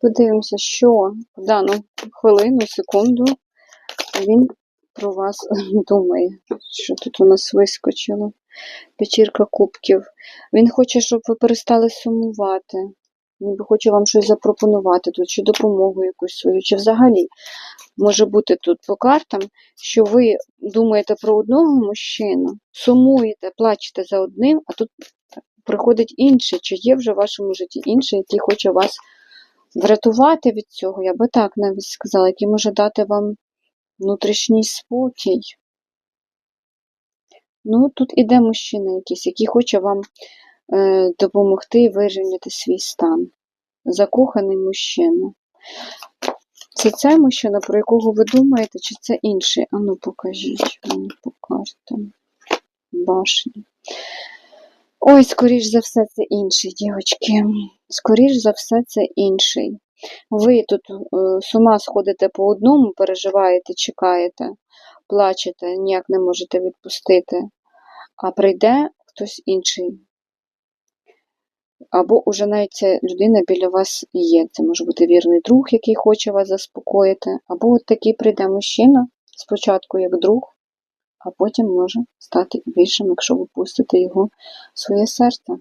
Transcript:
Подивимося, що в дану хвилину, секунду він про вас думає. Що тут у нас вискочило? Печірка кубків. Він хоче, щоб ви перестали сумувати. Ніби хоче вам щось запропонувати тут, чи допомогу якусь свою, чи взагалі може бути тут по картам, що ви думаєте про одного мужчину, сумуєте, плачете за одним, а тут приходить інший, чи є вже в вашому житті інший, який хоче вас врятувати від цього, я би так навіть сказала, який може дати вам внутрішній спокій. Ну, тут іде мужчина якийсь, який хоче вам е, допомогти вирівняти свій стан. Закоханий мужчина. Це цей мужчина, про якого ви думаєте, чи це інший? Ану, покажіть мені по картам. Башня. Ой, скоріш за все, це інший, дівчатки. Скоріш за все, це інший. Ви тут е, з ума сходите по одному, переживаєте, чекаєте, плачете, ніяк не можете відпустити, а прийде хтось інший. Або уже навіть ця людина біля вас є. Це може бути вірний друг, який хоче вас заспокоїти, або от такий прийде мужчина спочатку як друг, а потім може стати більшим, якщо ви пустите його в своє серце.